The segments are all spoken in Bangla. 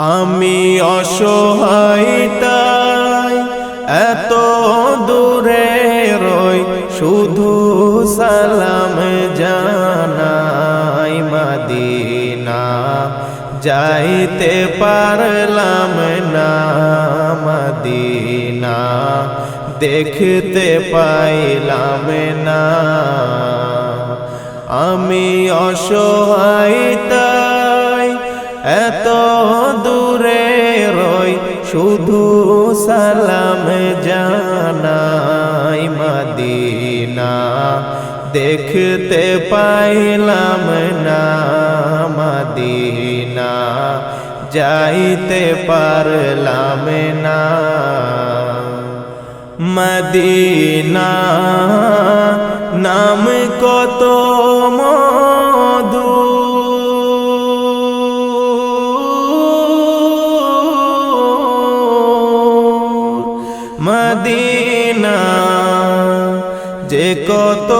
আমি অসহায় তাই এত দূরে রই শুধু সালাম জানাই মদিনা। যাইতে পারলাম না মদিনা, দেখতে পাইলাম না। আমি অসহায়তাই এত সালাম জানাই মদিনা। দেখতে পাইলাম না মদিনা। যাইতে পারলাম না মদিনা। নাম কত মধু মদিনা যে কত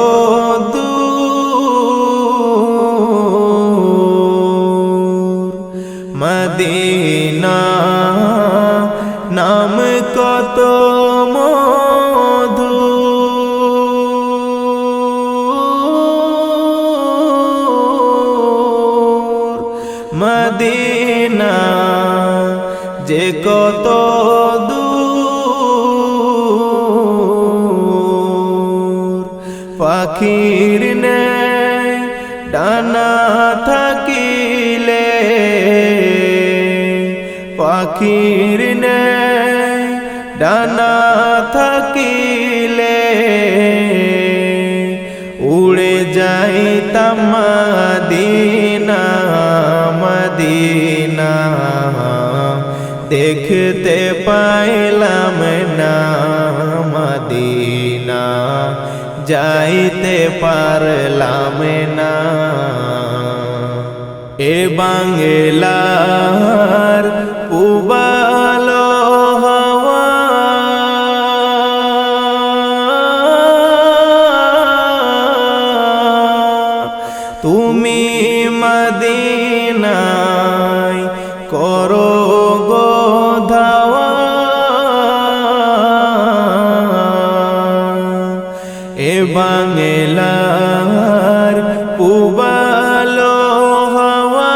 দূর। মদিনা নাম কত মধু। মদিনা যে কত দূর। পাখির নেয় ডানা থাকিলে। পাখির নেয় ডানা থাকিলে। উড়ে যাইতাম মদিনা মদিনা। দেখতে পাইলাম না মদিনা। যাইতে পারলাম না। এ বাংলার উবালো তুমি মদিনায় বাংলার পুবালো হওয়া।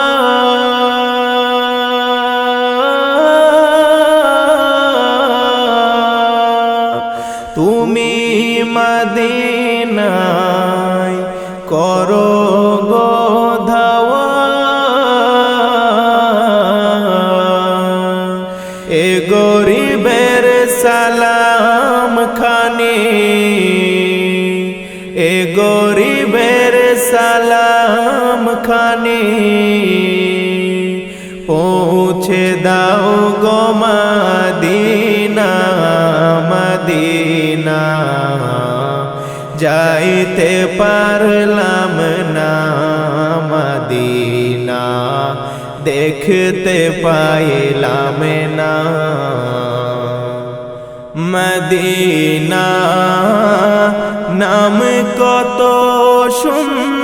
তুমি মদিনায় করো গো ধাওয়া। এ গরিবের সালাম পৌঁছে দাও গো মদিনা মদিনা। যাইতে পারলাম না মদিনা, দেখতে পাইলাম না। মদিনা নাম কত সুন্দর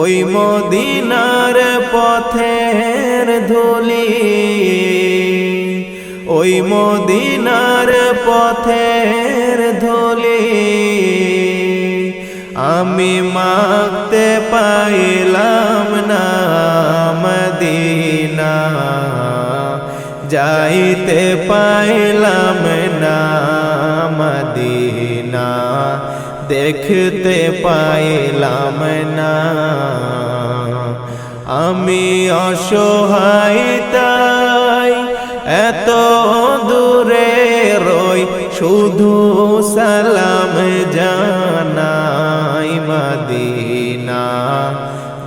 ওই মদিনার পথের ধুলি, ওই মদিনার পথের ধুলি আমি মাগতে পাইলাম না মদিনা, যাইতে পাইলাম না মদিনা। দেখতে পাইলাম না। আমি অসহায় তাই এত দূরে রই, শুধু সালাম জানাই মদিনা।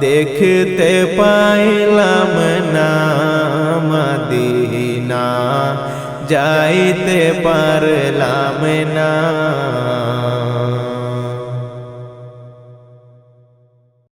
দেখতে পাইলাম না মদিনা, যাইতে পারলাম না।